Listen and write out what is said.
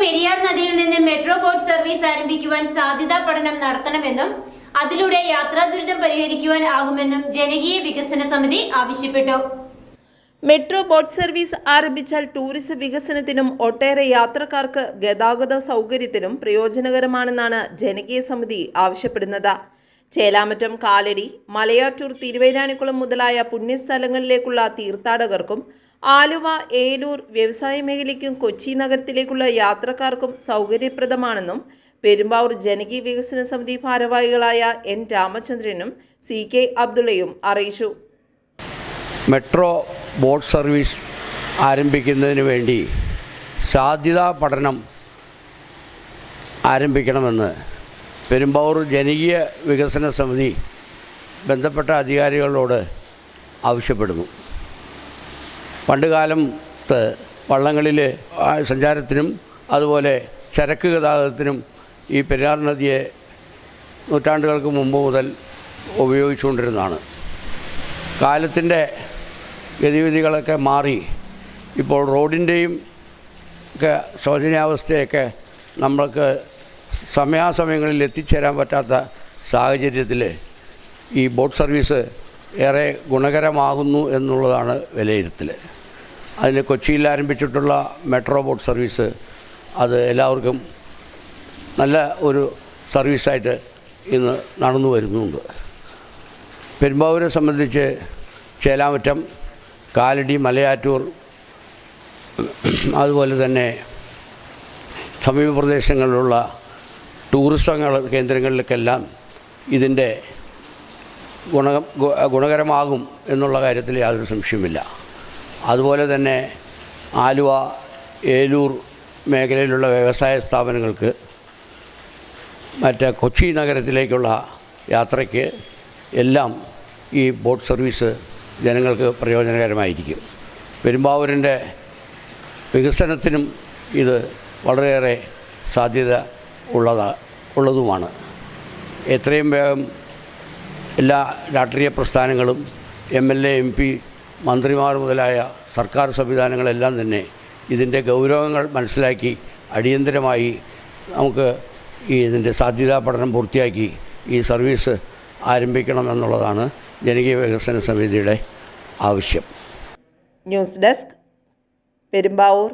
പെരിയാർ നദിയിൽ നിന്ന് metro boat service ആരംഭിക്കുവാൻ സാധ്യതാ പഠനം നടത്തണമെന്നും അതിലൂടെ യാത്രാ ദുരിതം പരിഹരിക്കുവാൻ ആകുമെന്നും ജനകീയ വികസന സമിതി ആവശ്യപ്പെട്ടു. മെട്രോ ബോട്ട് സർവീസ് ആരംഭിച്ചാൽ ടൂറിസം വികസനത്തിനും ഒട്ടേറെ യാത്രക്കാർക്ക് ഗതാഗത സൗകര്യത്തിനും പ്രയോജനകരമാണെന്നാണ് ജനകീയ സമിതി ആവശ്യപ്പെടുന്നത്. ചേലാമറ്റം കാലടി മലയാറ്റൂർ തിരുവേലാനിക്കുളം മുതലായ പുണ്യസ്ഥലങ്ങളിലേക്കുള്ള തീർത്ഥാടകർക്കും ആലുവ ഏലൂർ വ്യവസായ മേഖലയ്ക്കും കൊച്ചി നഗരത്തിലേക്കുള്ള യാത്രക്കാർക്കും സൗകര്യപ്രദമാണെന്നും പെരുമ്പാവൂർ ജനകീയ വികസന സമിതി ഭാരവാഹികളായ എൻ രാമചന്ദ്രനും സി കെ അബ്ദുള്ളയും അറിയിച്ചു. മെട്രോ ബോട്ട് സർവീസ് ആരംഭിക്കുന്നതിന് വേണ്ടി സാധ്യതാ പഠനം ആരംഭിക്കണമെന്ന് പെരുമ്പാവൂർ ജനകീയ വികസന സമിതി ബന്ധപ്പെട്ട അധികാരികളോട് ആവശ്യപ്പെടുന്നു. പണ്ടുകാലത്ത് വള്ളങ്ങളിൽ സഞ്ചാരത്തിനും അതുപോലെ ചരക്ക് ഗതാഗതത്തിനും ഈ പെരിയാർ നദിയെ നൂറ്റാണ്ടുകൾക്ക് മുമ്പ് മുതൽ ഉപയോഗിച്ചുകൊണ്ടിരുന്നതാണ്. കാലത്തിന്റെ ഗതിവിധികളൊക്കെ മാറി ഇപ്പോൾ റോഡിന്റെയും ഒക്കെ ശോചനീയാവസ്ഥയൊക്കെ നമ്മൾക്ക് സമയാസമയങ്ങളിൽ എത്തിച്ചേരാൻ പറ്റാത്ത സാഹചര്യത്തിൽ ഈ ബോട്ട് സർവീസ് ഏറെ ഗുണകരമാകുന്നു എന്നുള്ളതാണ് വിലയിരുത്തൽ അതിന് കൊച്ചിയിൽ ആരംഭിച്ചിട്ടുള്ള മെട്രോ ബോട്ട് സർവീസ് അത് എല്ലാവർക്കും നല്ല ഒരു സർവീസായിട്ട് ഇന്ന് നടന്നു വരുന്നുണ്ട്. പെരുമ്പാവൂരെ സംബന്ധിച്ച് ചേലാമറ്റം കാലടി മലയാറ്റൂർ അതുപോലെ തന്നെ സമീപ പ്രദേശങ്ങളിലുള്ള ടൂറിസങ്ങൾ കേന്ദ്രങ്ങളിലേക്കെല്ലാം ഇതിന്റെ ഗുണ ഗുണകരമാകും എന്നുള്ള കാര്യത്തിൽ യാതൊരു സംശയവുമില്ല. അതുപോലെ തന്നെ ആലുവ ഏലൂർ മേഖലയിലുള്ള വ്യവസായ സ്ഥാപനങ്ങൾക്ക് മറ്റേ കൊച്ചി നഗരത്തിലേക്കുള്ള യാത്രയ്ക്ക് എല്ലാം ഈ ബോട്ട് സർവീസ് ജനങ്ങൾക്ക് പ്രയോജനകരമായിരിക്കും. പെരുമ്പാവൂരിന്റെ വികസനത്തിനും ഇത് വളരെയേറെ സാധ്യത ഉള്ളതാ ഉള്ളതുമാണ്. എത്രയും വേഗം എല്ലാ രാഷ്ട്രീയ പ്രസ്ഥാനങ്ങളും M L A M P മന്ത്രിമാർ മുതലായ സർക്കാർ സംവിധാനങ്ങളെല്ലാം തന്നെ ഇതിന്റെ ഗൗരവങ്ങൾ മനസ്സിലാക്കി അടിയന്തരമായി നമുക്ക് ഈ ഇതിന്റെ സാധ്യതാ പഠനം പൂർത്തിയാക്കി ഈ സർവീസ് ആരംഭിക്കണം എന്നുള്ളതാണ് ജനകീയ വികസന സമിതിയുടെ ആവശ്യം. News desk Perumbavoor.